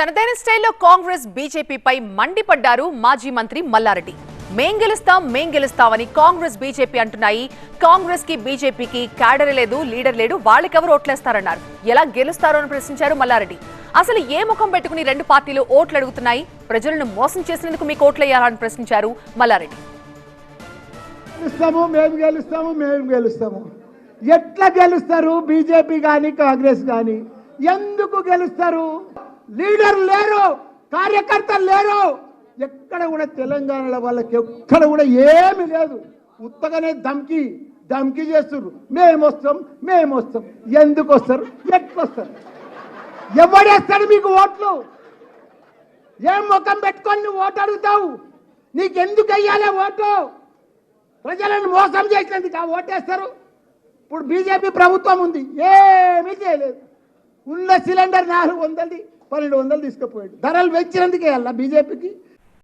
తనదైన స్టైల్లో కాంగ్రెస్ బీజేపీపై మండిపడ్డారు మాజీ మంత్రి మల్లారెడ్డి. మేం గెలుస్తాం మేం గెలుస్తామని కాంగ్రెస్ బీజేపీ అంటున్నాయి. కాంగ్రెస్కి బీజేపీకి క్యాడర్ లేదు లీడర్ లేడు వాళ్ళకెవరు ఓట్లేస్తారన్నారు. ఎలా గెలుస్తారో అని ప్రశ్నించారు మల్లారెడ్డి. అసలు ఏ ముఖం పెట్టుకుని రెండు పార్టీలు ఓట్లు అడుగుతున్నాయి? ప్రజలను మోసం చేసినందుకు మీకు ఓట్లేయాలని ప్రశ్నించారు మల్లారెడ్డి. గెలుస్తాము మేము గెలుస్తాము మేము గెలుస్తాము. ఎట్లా గెలుస్తారు? బీజేపీ కానీ కాంగ్రెస్ కానీ ఎందుకు గెలుస్తారు? లీడర్ లేరు కార్యకర్తలు లేరు. ఎక్కడ కూడా తెలంగాణలో వాళ్ళకి ఎక్కడ కూడా ఏమి లేదు. ఉత్తగానే ధమ్కి ధమ్కి చేస్తున్నారు మేము వస్తాం మేము వస్తాం. ఎందుకు వస్తారు? ఎట్లా వస్తారు? ఎవడేస్తాడు మీకు ఓట్లు? ఏం ముఖం పెట్టుకొని నువ్వు ఓటు అడుగుతావు? నీకెందుకు వెయ్యాలి ఓటు? ప్రజలను మోసం చేసినందుకు ఆ ఓటేస్తారు ఇప్పుడు బీజేపీ ప్రభుత్వం ఉంది. ఏమీ చేయలేదు. ఉన్న సిలిండర్ నాలుగు వందలది. పన్నెండు వందలు తీసుకుపోయాడు. ధరలు పెంచినందుకే అలా బీజేపీకి